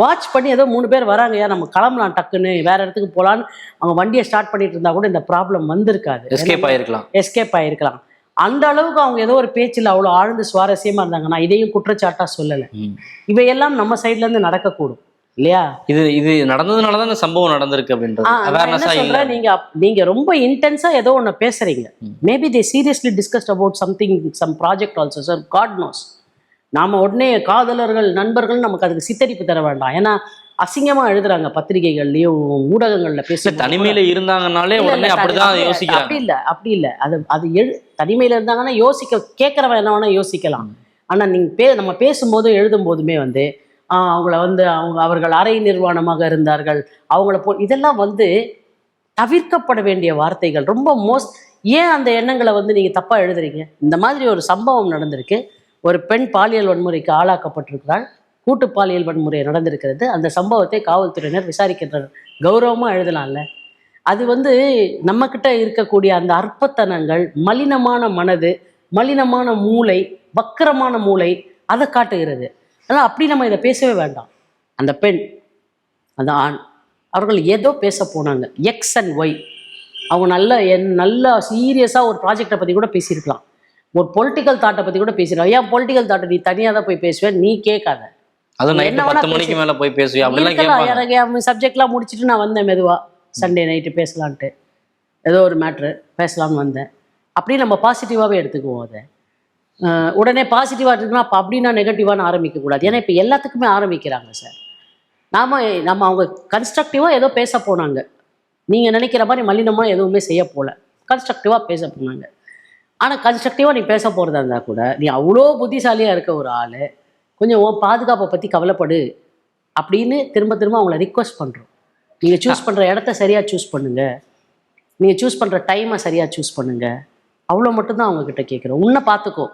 Watch பண்ணி ஏதோ மூணு பேர் வராங்கய்யா நம்ம கிளம்பலாம் டக்குன்னு வேற இடத்துக்கு போகலான்னு அவங்க வண்டியை ஸ்டார்ட் பண்ணிட்டு இருந்தா கூட இந்த ப்ராப்ளம் வந்திருக்காது. எஸ்கேப் ஆயிருக்கலாம். எஸ்கேப் ஆயிருக்கலாம். அந்த அளவுக்கு அவங்க ஏதோ ஒரு பேச்சில் அவ்வளோ ஆழ்ந்து சுவாரஸ்யமா இருந்தாங்க. நான் இதையும் குற்றச்சாட்டா சொல்லலை. இவையெல்லாம் நம்ம சைட்ல இருந்து நடக்கக்கூடும். இல்லையா? இது இது நடந்ததுனால தான் இந்த சம்பவம் நடந்திருக்கு அப்படின்றது. நீங்க நீங்க ரொம்ப இன்டென்ஸா ஏதோ ஒண்ணு பேசுறீங்க. Maybe they seriously discussed about something some project also sir God knows நாம உடனே காதலர்கள் நண்பர்கள் நமக்கு அதுக்கு சித்தரிப்பு தர வேண்டாம். ஏன்னா அசிங்கமா எழுதுறாங்க பத்திரிகைகள்லயும் ஊடகங்கள்ல பேசி தனிமையில இருந்தாங்கனாலே உடனே அப்படிதான் அப்படி- யோசிக்கிறாங்க. அப்படி இல்ல அப்படி இல்ல. அது அது எழு தனிமையில இருந்தாங்கன்னா யோசிக்க கேட்கறவன் என்ன வேணா யோசிக்கலாம். ஆனா நீங்க பே நம்ம பேசும்போது எழுதும் போதுமே வந்து ஆஹ் அவங்கள வந்து அவங்க அவர்கள் அரை நிர்வாணமாக இருந்தார்கள். அவங்கள போ இதெல்லாம் வந்து தவிர்க்கப்பட வேண்டிய வார்த்தைகள். ரொம்ப மோஸ்ட் ஏன் அந்த எண்ணங்களை வந்து நீங்க தப்பா எழுதுறீங்க? இந்த மாதிரி ஒரு சம்பவம் நடந்திருக்கு. ஒரு பெண் பாலியல் வன்முறைக்கு ஆளாக்கப்பட்டிருக்கிறாள். கூட்டு பாலியல் வன்முறை நடந்திருக்கிறது. அந்த சம்பவத்தை காவல்துறையினர் விசாரிக்கின்றனர் கௌரவமாக எழுதலாம்ல. அது வந்து நம்மக்கிட்ட இருக்கக்கூடிய அந்த அற்பத்தனங்கள் மலினமான மனது மலினமான மூளை வக்கரமான மூளை அதை காட்டுகிறது. அதனால் அப்படி நம்ம இதை பேசவே வேண்டாம். அந்த பெண் அந்த ஆண் அவர்கள் ஏதோ பேச போனாங்க. எக்ஸ் அண்ட் ஒய் அவங்க நல்ல என் நல்லா சீரியஸாக ஒரு ப்ராஜெக்டை பற்றி கூட பேசியிருக்கலாம். ஒரு பொலிட்டிக்கல் தாட்டை பற்றி கூட பேசியிருக்கலாம் ஏன் பொலிட்டிக்கல் தாட்டை நீ தனியாக தான் போய் பேசுவேன் நீ கேட்காத. அதுவும் நைட்டு பத்து மணிக்கு. மேல போய் எனக்கு அவன் சப்ஜெக்ட்லாம் முடிச்சுட்டு நான் வந்தேன் மெதுவா. சண்டே நைட்டு பேசலான்ட்டு. ஏதோ ஒரு மேட்ரு பேசலாம்னு வந்தேன். அப்படியே நம்ம பாசிட்டிவாகவே எடுத்துக்குவோம் அதை. உடனே பாசிட்டிவாக இருக்குன்னா அப்போ அப்படின்னா நெகட்டிவான்னு ஆரம்பிக்கக்கூடாது. ஏன்னா இப்போ எல்லாத்துக்குமே ஆரம்பிக்கிறாங்க சார் நாம நம்ம அவங்க கன்ஸ்ட்ரக்டிவாக ஏதோ பேச போனாங்க. நீங்கள் நினைக்கிற மாதிரி மலினமாக எதுவுமே செய்ய போகல கன்ஸ்ட்ரக்டிவாக பேச போனாங்க. ஆனால் கன்ஸ்ட்ரக்டிவாக நீ பேச போகிறதா இருந்தால் கூட நீ அவ்வளோ புத்திசாலியாக இருக்க ஒரு ஆள் கொஞ்சம் உன் பாதுகாப்பை பற்றி கவலைப்படு அப்படின்னு திரும்ப திரும்ப அவங்கள ரிக்வஸ்ட் பண்ணுறோம் நீங்கள் சூஸ் பண்ணுற இடத்த சரியாக சூஸ் பண்ணுங்கள் நீங்கள் சூஸ் பண்ணுற டைமை சரியாக சூஸ் பண்ணுங்கள் அவ்வளோ மட்டும்தான் அவங்கக்கிட்ட கேட்குறோம் உன்னை பார்த்துக்கோ.